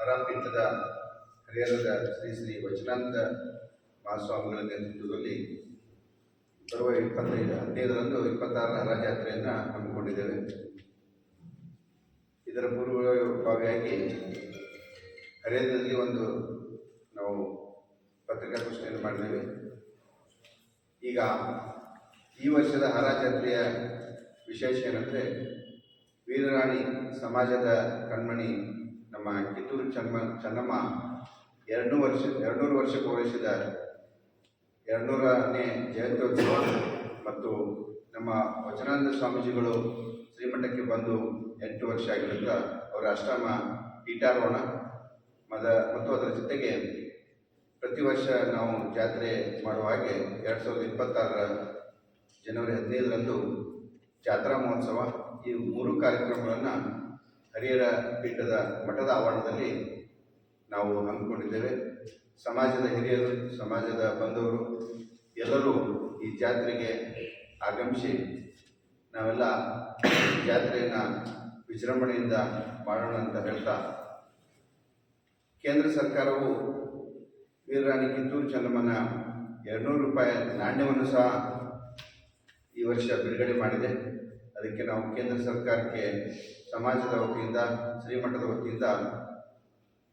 ಹರಪೀಠದ ಹರಿಹರದ ಶ್ರೀ ಶ್ರೀ ವಚನಾನಂದ ಮಹಾಸ್ವಾಮಿಗಳ ನೇತೃತ್ವದಲ್ಲಿ ಬರುವ ಇಪ್ಪತ್ತೈದು, ಹದಿನೈದರಂದು ಇಪ್ಪತ್ತಾರರ ಹರಜಾತ್ರೆಯನ್ನು ಹಮ್ಮಿಕೊಂಡಿದ್ದೇವೆ. ಇದರ ಪೂರ್ವಭಾವಿಯಾಗಿ ಹರಿಹರದಲ್ಲಿ ಒಂದು ನಾವು ಪತ್ರಿಕಾಗೋಷ್ಠಿಯನ್ನು ಮಾಡಿದ್ದೇವೆ. ಈಗ ಈ ವರ್ಷದ ಹರಾಜಾತ್ರೆಯ ವಿಶೇಷ ಏನಂದರೆ ವೀರರಾಣಿ ಸಮಾಜದ ಕಣ್ಮಣಿ ನಮ್ಮ ಕಿತ್ತೂರು ಚನ್ನಮ್ಮ, ಚೆನ್ನಮ್ಮ ಎರಡು ವರ್ಷ ಎರಡುನೂರು ವರ್ಷ ಪೂರೈಸಿದ ಎರಡುನೂರನೇ ಜಯಂತ್ಯೋತ್ಸವ ಮತ್ತು ನಮ್ಮ ವಚನಾನಂದ ಸ್ವಾಮೀಜಿಗಳು ಶ್ರೀಮಠಕ್ಕೆ ಬಂದು ಎಂಟು ವರ್ಷ ಆಗಿರುತ್ತ ಅವರ ಅಷ್ಟಮ ಪೀಠಾರೋಹಣ ಮದ, ಮತ್ತು ಅದರ ಜೊತೆಗೆ ಪ್ರತಿ ವರ್ಷ ನಾವು ಜಾತ್ರೆ ಮಾಡುವ ಹಾಗೆ ಎರಡು ಸಾವಿರದ ಇಪ್ಪತ್ತಾರರ ಜನವರಿ ಹದಿನೈದರಂದು ಜಾತ್ರಾ ಮಹೋತ್ಸವ ಈ ಮೂರು ಕಾರ್ಯಕ್ರಮಗಳನ್ನು ಹರಿಹರ ಪೀಠದ ಮಠದ ಆವರಣದಲ್ಲಿ ನಾವು ಹಮ್ಮಿಕೊಂಡಿದ್ದೇವೆ. ಸಮಾಜದ ಹಿರಿಯರು, ಸಮಾಜದ ಬಂಧವರು ಎಲ್ಲರೂ ಈ ಜಾತ್ರೆಗೆ ಆಗಮಿಸಿ ನಾವೆಲ್ಲ ಜಾತ್ರೆಯನ್ನು ವಿಜೃಂಭಣೆಯಿಂದ ಮಾಡೋಣ ಅಂತ ಹೇಳ್ತಾ ಕೇಂದ್ರ ಸರ್ಕಾರವು ವೀರರಾಣಿ ಕಿತ್ತೂರು ಚೆನ್ನಮ್ಮನ ಎರಡುನೂರು ರೂಪಾಯಿ ನಾಣ್ಯವನ್ನು ಸಹ ಈ ವರ್ಷ ಬಿಡುಗಡೆ ಮಾಡಿದೆ. ಅದಕ್ಕೆ ನಾವು ಕೇಂದ್ರ ಸರ್ಕಾರಕ್ಕೆ ಸಮಾಜದ ವತಿಯಿಂದ, ಶ್ರೀಮಠದ ವತಿಯಿಂದ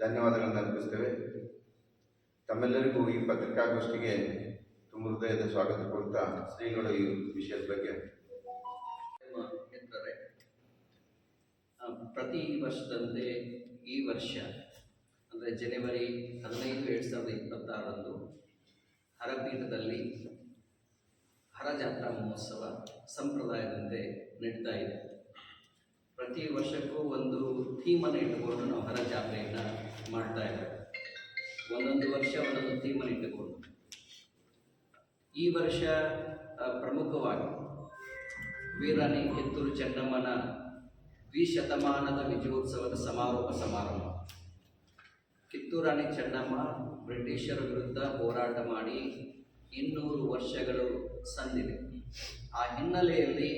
ಧನ್ಯವಾದಗಳನ್ನು ಅರ್ಪಿಸ್ತೇವೆ. ತಮ್ಮೆಲ್ಲರಿಗೂ ಈ ಪತ್ರಿಕಾಗೋಷ್ಠಿಗೆ ತುಂಬ ಹೃದಯದ ಸ್ವಾಗತ ಕೊಡ್ತಾ ಶ್ರೀಗಳು ಈ ವಿಷಯದ ಬಗ್ಗೆ. ಪ್ರತಿ ವರ್ಷದಂತೆ ಈ ವರ್ಷ, ಅಂದರೆ ಜನವರಿ ಹದಿನೈದು ಎರಡು ಸಾವಿರದ ಇಪ್ಪತ್ತಾರರಂದು ಹರಪೀಠದಲ್ಲಿ ಹರಜಾತ್ರಾ ಮಹೋತ್ಸವ ಸಂಪ್ರದಾಯದಂತೆ ನಡೀತಾ ಇದೆ. ಪ್ರತಿ ವರ್ಷಕ್ಕೂ ಒಂದು ಥೀಮನ್ನು ಇಟ್ಟುಕೊಂಡು ನಾವು ಹರ ಜಾತ್ರೆಯನ್ನು ಮಾಡ್ತಾ ಇದ್ದೇವೆ. ಒಂದೊಂದು ವರ್ಷ ಒಂದೊಂದು ಥೀಮನ್ನು ಇಟ್ಟುಕೊಂಡು. ಈ ವರ್ಷ ಪ್ರಮುಖವಾಗಿ ವೀರಾಣಿ ಕಿತ್ತೂರು ಚೆನ್ನಮ್ಮನ ದ್ವಿಶತಮಾನದ ವಿಜಯೋತ್ಸವದ ಸಮಾರೋಪ ಸಮಾರಂಭ. ಕಿತ್ತೂರಾಣಿ ಚೆನ್ನಮ್ಮ ಬ್ರಿಟಿಷರ ವಿರುದ್ಧ ಹೋರಾಟ ಮಾಡಿ ಇನ್ನೂರು ವರ್ಷಗಳು ಸಂದಿದೆ ಆ ಹಿನ್ನೆಲೆಯಲ್ಲಿ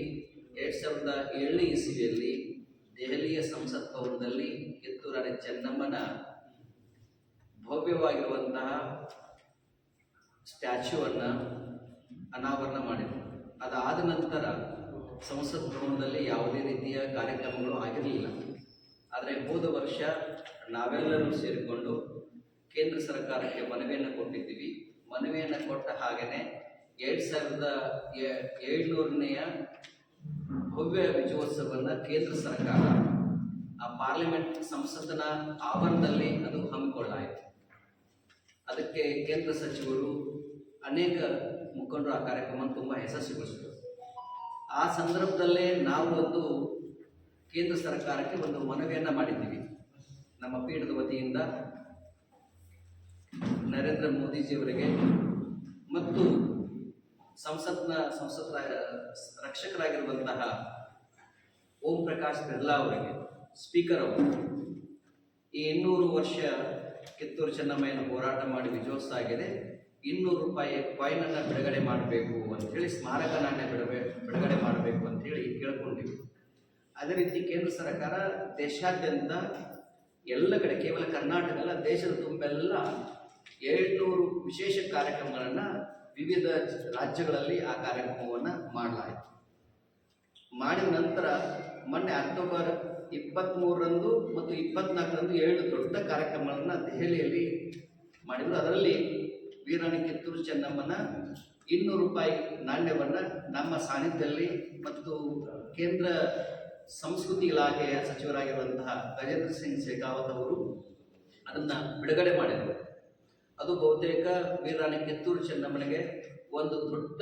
ಎರಡು ಸಾವಿರದ ಏಳನೇ ಇಸವಿಯಲ್ಲಿ ದೆಹಲಿಯ ಸಂಸತ್ ಭವನದಲ್ಲಿ ಕಿತ್ತೂರಾಣಿ ಚೆನ್ನಮ್ಮನ ಭವ್ಯವಾಗಿರುವಂತಹ ಸ್ಟ್ಯಾಚ್ಯೂವನ್ನು ಅನಾವರಣ ಮಾಡಿದರು. ಅದಾದ ನಂತರ ಸಂಸತ್ ಭವನದಲ್ಲಿ ಯಾವುದೇ ರೀತಿಯ ಕಾರ್ಯಕ್ರಮಗಳು ಆಗಿರಲಿಲ್ಲ. ಆದರೆ ಹೋದ ವರ್ಷ ನಾವೆಲ್ಲರೂ ಸೇರಿಕೊಂಡು ಕೇಂದ್ರ ಸರ್ಕಾರಕ್ಕೆ ಮನವಿಯನ್ನು ಕೊಟ್ಟಿದ್ದೀವಿ. ಮನವಿಯನ್ನು ಕೊಟ್ಟ ಹಾಗೆಯೇ ಎರಡು ಸಾವಿರದ ಏಳ್ನೂರನೆಯ ಭವ್ಯ ವಿಜಯೋತ್ಸವವನ್ನು ಕೇಂದ್ರ ಸರ್ಕಾರ ಆ ಪಾರ್ಲಿಮೆಂಟ್ ಸಂಸತ್ತಿನ ಆವರಣದಲ್ಲಿ ಅದು ಹಮ್ಮಿಕೊಳ್ಳಾಯಿತು. ಅದಕ್ಕೆ ಕೇಂದ್ರ ಸಚಿವರು ಅನೇಕ ಮುಖಂಡರು ಆ ಕಾರ್ಯಕ್ರಮ ತುಂಬ ಯಶಸ್ವಿಗೊಳಿಸಿದರು. ಆ ಸಂದರ್ಭದಲ್ಲೇ ನಾವು ಒಂದು ಕೇಂದ್ರ ಸರ್ಕಾರಕ್ಕೆ ಒಂದು ಮನವಿಯನ್ನು ಮಾಡಿದ್ದೀವಿ. ನಮ್ಮ ಪೀಠದ ವತಿಯಿಂದ ನರೇಂದ್ರ ಮೋದಿಜಿಯವರಿಗೆ ಮತ್ತು ಸಂಸತ್ನ ಸಂಸತ್ ರಕ್ಷಕರಾಗಿರುವಂತಹ ಓಂ ಪ್ರಕಾಶ್ ಬಿರ್ಲಾ ಅವರಿಗೆ, ಸ್ಪೀಕರ್ ಅವರು, ಈ ಇನ್ನೂರು ವರ್ಷ ಕಿತ್ತೂರು ಚೆನ್ನಮ್ಮಯ್ಯನ ಹೋರಾಟ ಮಾಡಿ ವಿಜಯೋತ್ಸವ ಆಗಿದೆ ಇನ್ನೂರು ರೂಪಾಯಿ ಕಾಯಿನನ್ನು ಬಿಡುಗಡೆ ಮಾಡಬೇಕು ಅಂಥೇಳಿ ಸ್ಮಾರಕ ನಾಣ್ಯ ಬಿಡಬೇ ಬಿಡುಗಡೆ ಮಾಡಬೇಕು ಅಂಥೇಳಿ ಕೇಳ್ಕೊಂಡಿವಿ ಅದೇ ರೀತಿ ಕೇಂದ್ರ ಸರ್ಕಾರ ದೇಶಾದ್ಯಂತ ಎಲ್ಲ ಕಡೆ, ಕೇವಲ ಕರ್ನಾಟಕ ಅಲ್ಲ ದೇಶದ ತುಂಬೆಲ್ಲ ಏಳ್ನೂರು ವಿಶೇಷ ಕಾರ್ಯಕ್ರಮಗಳನ್ನು ವಿವಿಧ ರಾಜ್ಯಗಳಲ್ಲಿ ಆ ಕಾರ್ಯಕ್ರಮವನ್ನು ಮಾಡಲಾಯಿತು. ಮಾಡಿದ ನಂತರ ಮೊನ್ನೆ ಅಕ್ಟೋಬರ್ ಇಪ್ಪತ್ತ್ಮೂರರಂದು ಮತ್ತು ಇಪ್ಪತ್ನಾಲ್ಕರಂದು ಏಳು ದೊಡ್ಡ ಕಾರ್ಯಕ್ರಮಗಳನ್ನು ದೆಹಲಿಯಲ್ಲಿ ಮಾಡಿದರು. ಅದರಲ್ಲಿ ವೀರಾಣಿ ಕಿತ್ತೂರು ಚೆನ್ನಮ್ಮನ ಇನ್ನೂರು ರೂಪಾಯಿ ನಾಣ್ಯವನ್ನು ನಮ್ಮ ಸಾನ್ನಿಧ್ಯದಲ್ಲಿ ಮತ್ತು ಕೇಂದ್ರ ಸಂಸ್ಕೃತಿ ಇಲಾಖೆಯ ಸಚಿವರಾಗಿರುವಂತಹ ಗಜೇಂದ್ರ ಸಿಂಗ್ ಶೇಖಾವತ್ ಅವರು ಅದನ್ನು ಬಿಡುಗಡೆ ಮಾಡಿದರು. ಅದು ಬಹುತೇಕ ವೀರಾಣಿ ಕಿತ್ತೂರು ಚೆನ್ನಮ್ಮನಿಗೆ ಒಂದು ದೊಡ್ಡ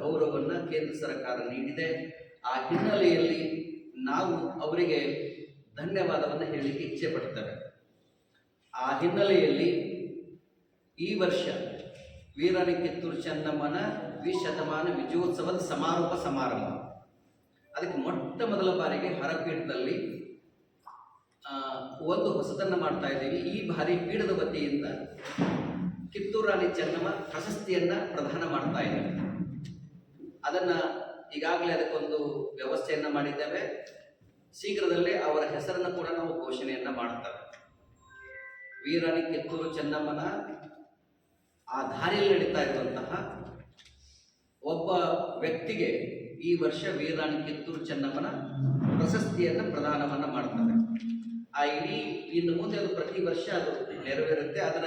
ಗೌರವವನ್ನು ಕೇಂದ್ರ ಸರ್ಕಾರ ನೀಡಿದೆ. ಆ ಹಿನ್ನೆಲೆಯಲ್ಲಿ ನಾವು ಅವರಿಗೆ ಧನ್ಯವಾದವನ್ನು ಹೇಳಲಿಕ್ಕೆ ಇಚ್ಛೆ ಪಡ್ತೇವೆ ಆ ಹಿನ್ನೆಲೆಯಲ್ಲಿ ಈ ವರ್ಷ ವೀರಾಣಿ ಕಿತ್ತೂರು ಚೆನ್ನಮ್ಮನ ದ್ವಿಶತಮಾನ ವಿಜಯೋತ್ಸವದ ಸಮಾರೋಪ ಸಮಾರಂಭ. ಅದಕ್ಕೆ ಮೊಟ್ಟ ಮೊದಲ ಬಾರಿಗೆ ಹರಪೀಠದಲ್ಲಿ ಒಂದು ಹೊಸತನ್ನು ಮಾಡ್ತಾ ಇದ್ದೀವಿ. ಈ ಬಾರಿ ಪೀಠದ ವತಿಯಿಂದ ಕಿತ್ತೂರು ರಾಣಿ ಚೆನ್ನಮ್ಮ ಪ್ರಶಸ್ತಿಯನ್ನ ಪ್ರದಾನ ಮಾಡ್ತಾ ಇದ್ದಾರೆ ಅದನ್ನ ಈಗಾಗಲೇ ಅದಕ್ಕೊಂದು ವ್ಯವಸ್ಥೆಯನ್ನ ಮಾಡಿದ್ದೇವೆ. ಶೀಘ್ರದಲ್ಲೇ ಅವರ ಹೆಸರನ್ನು ಕೂಡ ನಾವು ಘೋಷಣೆಯನ್ನ ಮಾಡ್ತೇವೆ. ವೀರಾಣಿ ಕಿತ್ತೂರು ಚೆನ್ನಮ್ಮನ ಆ ದಾರಿಯಲ್ಲಿ ನಡೀತಾ ಇರುವಂತಹ ಒಬ್ಬ ವ್ಯಕ್ತಿಗೆ ಈ ವರ್ಷ ವೀರಾಣಿ ಕಿತ್ತೂರು ಚೆನ್ನಮ್ಮನ ಪ್ರಶಸ್ತಿಯನ್ನು ಪ್ರದಾನವನ್ನ ಮಾಡ್ತಾರೆ ಆ ಇಡೀ ಇನ್ನು ಮುಂದೆ ಅದು ಪ್ರತಿ ವರ್ಷ ಅದು ನೆರವೇರುತ್ತೆ. ಅದರ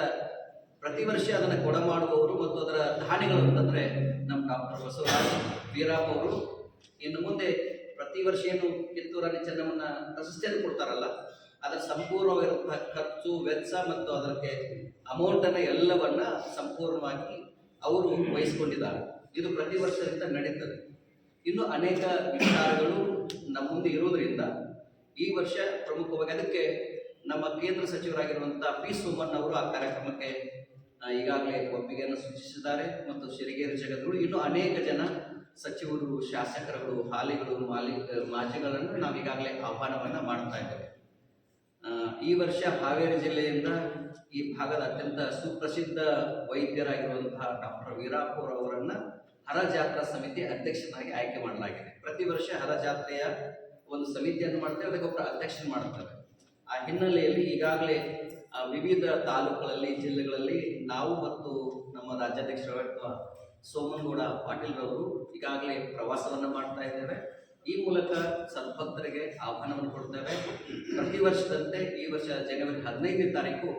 ಪ್ರತಿ ವರ್ಷ ಅದನ್ನು ಕೊಡಮಾಡುವವರು ಮತ್ತು ಅದರ ದಾನಿಗಳು ಅಂತಂದ್ರೆ ನಮ್ಮ ಡಾಕ್ಟರ್ ಬಸವರಾಜ್ ವೀರಪ್ಪ ಅವರು. ಇನ್ನು ಮುಂದೆ ಪ್ರತಿ ವರ್ಷ ಏನು ಕಿತ್ತೂರಾಣಿ ಚೆನ್ನಮ್ಮನ ಪ್ರಶಸ್ತಿಯನ್ನು ಕೊಡ್ತಾರಲ್ಲ, ಅದರ ಸಂಪೂರ್ಣವಾಗಿರುವಂತಹ ಖರ್ಚು, ವೆಚ್ಚ ಮತ್ತು ಅದಕ್ಕೆ ಅಮೌಂಟ್ ಅನ್ನ ಎಲ್ಲವನ್ನ ಸಂಪೂರ್ಣವಾಗಿ ಅವರು ವಹಿಸಿಕೊಂಡಿದ್ದಾರೆ. ಇದು ಪ್ರತಿ ವರ್ಷದಿಂದ ನಡೀತದೆ. ಇನ್ನು ಅನೇಕ ವಿಚಾರಗಳು ನಮ್ಮ ಮುಂದೆ ಇರುವುದರಿಂದ ಈ ವರ್ಷ ಪ್ರಮುಖವಾಗಿ ಅದಕ್ಕೆ ನಮ್ಮ ಕೇಂದ್ರ ಸಚಿವರಾಗಿರುವಂತಹ ಪಿ ಸುಮನ್ ಅವರು ಆ ಕಾರ್ಯಕ್ರಮಕ್ಕೆ ಈಗಾಗಲೇ ಒಪ್ಪಿಗೆಯನ್ನು ಸೂಚಿಸಿದ್ದಾರೆ ಮತ್ತು ಸಿರಿಗೇರಿ ಜಗದ್ಗುರು ಇನ್ನು ಅನೇಕ ಜನ ಸಚಿವರು, ಶಾಸಕರುಗಳು, ಹಾಲಿಗಳು, ಮಾಲಿ ಮಾಜಿಗಳನ್ನು ನಾವು ಈಗಾಗಲೇ ಆಹ್ವಾನವನ್ನ ಮಾಡ್ತಾ ಇದ್ದೇವೆ. ಈ ವರ್ಷ ಹಾವೇರಿ ಜಿಲ್ಲೆಯಿಂದ ಈ ಭಾಗದ ಅತ್ಯಂತ ಸುಪ್ರಸಿದ್ಧ ವೈದ್ಯರಾಗಿರುವಂತಹ ಡಾಕ್ಟರ್ ವೀರಾಪುರ್ ಅವರನ್ನ ಹರ ಜಾತ್ರಾ ಸಮಿತಿ ಅಧ್ಯಕ್ಷನಾಗಿ ಆಯ್ಕೆ ಮಾಡಲಾಗಿದೆ. ಪ್ರತಿ ವರ್ಷ ಹರ ಜಾತ್ರೆಯ ಒಂದು ಸಮಿತಿಯನ್ನು ಮಾಡ್ತೇವೆ, ಅದಕ್ಕೊಬ್ಬರ ಅಧ್ಯಕ್ಷ ಮಾಡ್ತಾರೆ. ಆ ಹಿನ್ನೆಲೆಯಲ್ಲಿ ಈಗಾಗಲೇ ವಿವಿಧ ತಾಲೂಕುಗಳಲ್ಲಿ ಜಿಲ್ಲೆಗಳಲ್ಲಿ ನಾವು ಮತ್ತು ನಮ್ಮ ರಾಜ್ಯಾಧ್ಯಕ್ಷರಾಗಿರುವ ಸೋಮನಗೌಡ ಪಾಟೀಲ್ರವರು ಈಗಾಗಲೇ ಪ್ರವಾಸವನ್ನು ಮಾಡ್ತಾ ಇದ್ದೇವೆ. ಈ ಮೂಲಕ ಸದ್ಭಕ್ತರಿಗೆ ಆಹ್ವಾನವನ್ನು ಕೊಡ್ತೇವೆ. ಪ್ರತಿ ವರ್ಷದಂತೆ ಈ ವರ್ಷ ಜನವರಿ ಹದಿನೈದನೇ ತಾರೀಕು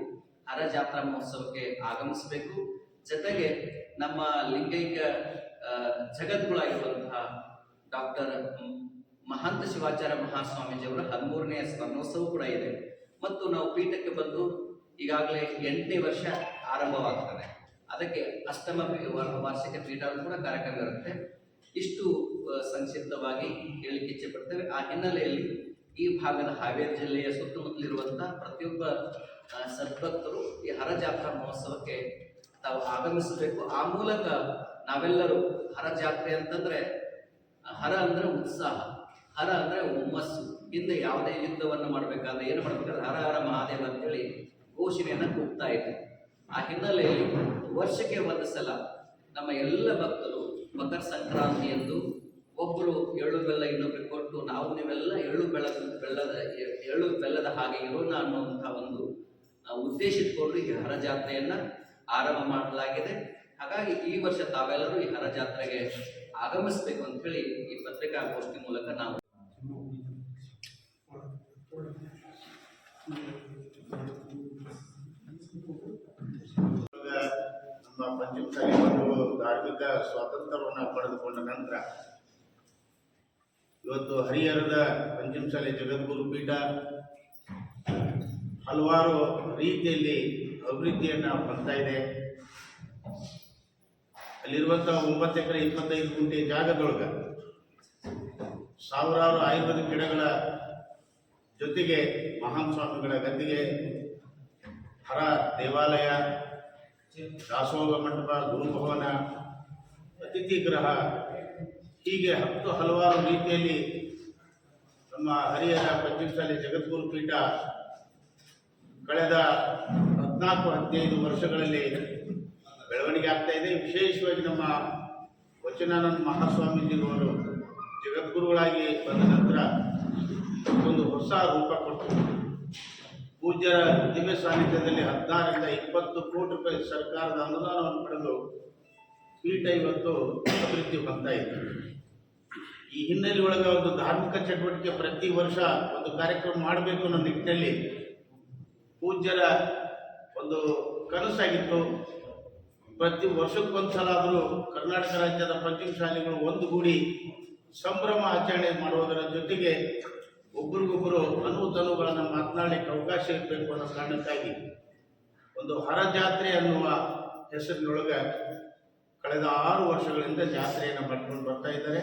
ಹರ ಜಾತ್ರಾ ಮಹೋತ್ಸವಕ್ಕೆ ಆಗಮಿಸಬೇಕು. ಜೊತೆಗೆ ನಮ್ಮ ಲಿಂಗೈಕ್ಯ ಆ, ಜಗದ್ಗುಳಾಗಿರುವಂತಹ ಡಾಕ್ಟರ್ ಮಹಾಂತ ಶಿವಾಚಾರ್ಯ ಮಹಾಸ್ವಾಮೀಜಿಯವರ ಹದಿಮೂರನೇ ಸ್ಮರಣೋತ್ಸವ ಕೂಡ ಇದೆ. ಮತ್ತು ನಾವು ಪೀಠಕ್ಕೆ ಬಂದು ಈಗಾಗಲೇ ಎಂಟನೇ ವರ್ಷ ಆರಂಭವಾಗ್ತದೆ. ಅದಕ್ಕೆ ಅಷ್ಟಮ ವಾರ್ಷಿಕ ಪೀಠ ಕೂಡ ಕಾರ್ಯಕ್ರಮ ಇರುತ್ತೆ. ಇಷ್ಟು ಸಂಕ್ಷಿಪ್ತವಾಗಿ ಹೇಳಲಿಕ್ಕೆ ಇಚ್ಛೆ ಪಡ್ತೇವೆ ಆ ಹಿನ್ನೆಲೆಯಲ್ಲಿ ಈ ಭಾಗದ ಹಾವೇರಿ ಜಿಲ್ಲೆಯ ಸುತ್ತಮುತ್ತಲಿರುವಂತಹ ಪ್ರತಿಯೊಬ್ಬ ಸದ್ಭಕ್ತರು ಈ ಹರ ಜಾತ್ರಾ ಮಹೋತ್ಸವಕ್ಕೆ ತಾವು ಆಗಮಿಸಬೇಕು. ಆ ಮೂಲಕ ನಾವೆಲ್ಲರೂ ಹರ ಜಾತ್ರೆ ಅಂತಂದ್ರೆ, ಹರ ಅಂದ್ರೆ ಉತ್ಸಾಹ, ಹರ ಅಂದ್ರೆ ಹುಮ್ಮಸ್ಸು ಹಿಂದೆ ಯಾವುದೇ ಯುದ್ಧವನ್ನು ಮಾಡಬೇಕಾದ್ರೆ ಏನು ಮಾಡಬೇಕಾದ್ರೆ ಹರ ಹರ ಮಹಾದೇವ ಅಂತೇಳಿ ಘೋಷಣೆಯನ್ನು ಕೂಗ್ತಾ ಇದೆ ಆ ಹಿನ್ನೆಲೆಯಲ್ಲಿ ವರ್ಷಕ್ಕೆ ಒಂದು ಸಲ ನಮ್ಮ ಎಲ್ಲ ಭಕ್ತರು ಮಕರ ಸಂಕ್ರಾಂತಿ ಎಂದು ಒಬ್ಬರು ಎಳ್ಳು ಬೆಲ್ಲ ಇನ್ನೊಬ್ಬರಿಗೆ ಕೊಟ್ಟು ನಾವು ನೀವೆಲ್ಲ ಎಳ್ಳು ಬೆಳ ಬೆಲ್ಲದ, ಎಳ್ಳು ಬೆಲ್ಲದ ಹಾಗೆ ಇರೋಣ ಅನ್ನುವಂತಹ ಒಂದು ಉದ್ದೇಶಿಸಿಕೊಂಡು ಈ ಹರ ಜಾತ್ರೆಯನ್ನು ಆರಂಭ ಮಾಡಲಾಗಿದೆ. ಹಾಗಾಗಿ ಈ ವರ್ಷ ತಾವೆಲ್ಲರೂ ಈ ಹರ ಜಾತ್ರೆಗೆ ಆಗಮಿಸಬೇಕು ಅಂತ ಹೇಳಿ ಈ ಪತ್ರಿಕಾಗೋಷ್ಠಿ ಮೂಲಕ ನಾವು ನಮ್ಮ ಒಂದು ಧಾರ್ಮಿಕ ಸ್ವಾತಂತ್ರ್ಯವನ್ನು ಪಡೆದುಕೊಂಡ ನಂತರ ಇವತ್ತು ಹರಿಹರದ ಪಂಚಮಸಾಲಿ ಜಗದ್ಗುರು ಪೀಠ ಹಲವಾರು ರೀತಿಯಲ್ಲಿ ಅಭಿವೃದ್ಧಿಯನ್ನು ಬರ್ತಾ ಇದೆ. ಅಲ್ಲಿರುವಂಥ ಒಂಬತ್ತು ಎಕರೆ, ಇಪ್ಪತ್ತೈದು ಗುಂಟೆ ಜಾಗದೊಳಗೆ ಸಾವಿರಾರು ಆಯುರ್ವೇದ ಗಿಡಗಳ ಜೊತೆಗೆ ಮಹಾನ್ ಸ್ವಾಮಿಗಳ ಗದ್ದಿಗೆ ಹರ ದೇವಾಲಯ ದಾಸೋಹ ಮಂಟಪ ಗುರುಭವನ ಅತಿಥಿ ಗ್ರಹ ಹೀಗೆ ಹತ್ತು ಹಲವಾರು ರೀತಿಯಲ್ಲಿ ನಮ್ಮ ಹರಿಹರ ಪಂಚಮಸಾಲಿ ಜಗದ್ಗುರು ಪೀಠ ಕಳೆದ ಹದಿನಾಲ್ಕು, ಹದಿನೈದು ವರ್ಷಗಳಲ್ಲಿ ಬೆಳವಣಿಗೆ ಆಗ್ತಾ ಇದೆ. ವಿಶೇಷವಾಗಿ ನಮ್ಮ ವಚನಾನಂದ ಮಹಾಸ್ವಾಮೀಜಿರವರು ಜಗದ್ಗುರುಗಳಾಗಿ ಬಂದ ನಂತರ ಒಂದು ಹೊಸ ರೂಪ ಕೊಟ್ಟು ಪೂಜ್ಯರ ದಿವ್ಯ ಸಾನ್ನಿಧ್ಯದಲ್ಲಿ ಹದಿನಾರರಿಂದ ಇಪ್ಪತ್ತು ಕೋಟಿ ರೂಪಾಯಿ ಸರ್ಕಾರದ ಅನುದಾನವನ್ನು ಪಡೆದು ಪೀಠ ಇವತ್ತು ಅಭಿವೃದ್ಧಿ ಹೊಂದ್ತಾ ಇದೆ ಈ ಹಿನ್ನೆಲೆ ಒಳಗೆ ಒಂದು ಧಾರ್ಮಿಕ ಚಟುವಟಿಕೆ ಪ್ರತಿ ವರ್ಷ ಒಂದು ಕಾರ್ಯಕ್ರಮ ಮಾಡಬೇಕು ಅನ್ನೋ ನಿಟ್ಟಿನಲ್ಲಿ ಪೂಜ್ಯರ ಒಂದು ಕನಸಾಗಿತ್ತು. ಪ್ರತಿ ವರ್ಷಕ್ಕೊಂದ್ಸಲ ಆದರೂ ಕರ್ನಾಟಕ ರಾಜ್ಯದ ಪಂಚಮಶಾಲಿಗಳು ಒಂದುಗೂಡಿ ಸಂಭ್ರಮ ಆಚರಣೆ ಮಾಡುವುದರ ಜೊತೆಗೆ ಒಬ್ರಿಗೊಬ್ಬರು ಅನುತನುಗಳನ್ನು ಮಾತನಾಡಲಿಕ್ಕೆ ಅವಕಾಶ ಇರಬೇಕು ಅನ್ನೋ ಕಾರಣಕ್ಕಾಗಿ ಒಂದು ಹರ ಜಾತ್ರೆ ಅನ್ನುವ ಹೆಸರಿನೊಳಗೆ ಕಳೆದ ಆರು ವರ್ಷಗಳಿಂದ ಜಾತ್ರೆಯನ್ನು ಮಾಡ್ಕೊಂಡು ಬರ್ತಾ ಇದ್ದಾರೆ.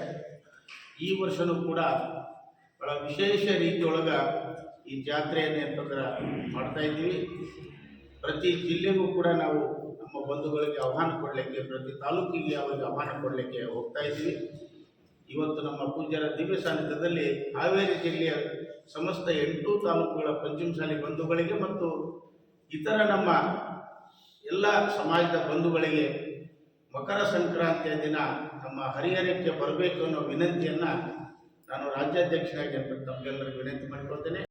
ಈ ವರ್ಷನೂ ಕೂಡ ಬಹಳ ವಿಶೇಷ ರೀತಿಯೊಳಗೆ ಈ ಜಾತ್ರೆಯನ್ನು ಅಂತಂದ್ರೆ ಮಾಡ್ತಾ ಇದ್ದೀವಿ. ಪ್ರತಿ ಜಿಲ್ಲೆಗೂ ಕೂಡ ನಾವು ನಮ್ಮ ಬಂಧುಗಳಿಗೆ ಆಹ್ವಾನ ಕೊಡಲಿಕ್ಕೆ, ಪ್ರತಿ ತಾಲೂಕಿಗೆ ಅವರಿಗೆ ಆಹ್ವಾನ ಕೊಡಲಿಕ್ಕೆ ಹೋಗ್ತಾ ಇದ್ದೀವಿ. ಇವತ್ತು ನಮ್ಮ ಪೂಜ್ಯರ ದಿವ್ಯ ಸಾನ್ನಿಧ್ಯದಲ್ಲಿ ಹಾವೇರಿ ಜಿಲ್ಲೆಯ ಸಮಸ್ತ ಎಂಟು ತಾಲೂಕುಗಳ ಪಂಚಮಸಾಲಿ ಬಂಧುಗಳಿಗೆ ಮತ್ತು ಇತರ ನಮ್ಮ ಎಲ್ಲ ಸಮಾಜದ ಬಂಧುಗಳಿಗೆ ಮಕರ ಸಂಕ್ರಾಂತಿಯ ದಿನ ನಮ್ಮ ಹರಿಹರಕ್ಕೆ ಬರಬೇಕು ಅನ್ನೋ ವಿನಂತಿಯನ್ನು ನಾನು ರಾಜ್ಯಾಧ್ಯಕ್ಷನಾಗಿ ತಮಗೆಲ್ಲರಿಗೂ ವಿನಂತಿ ಮಾಡಿಕೊಳ್ತೇನೆ.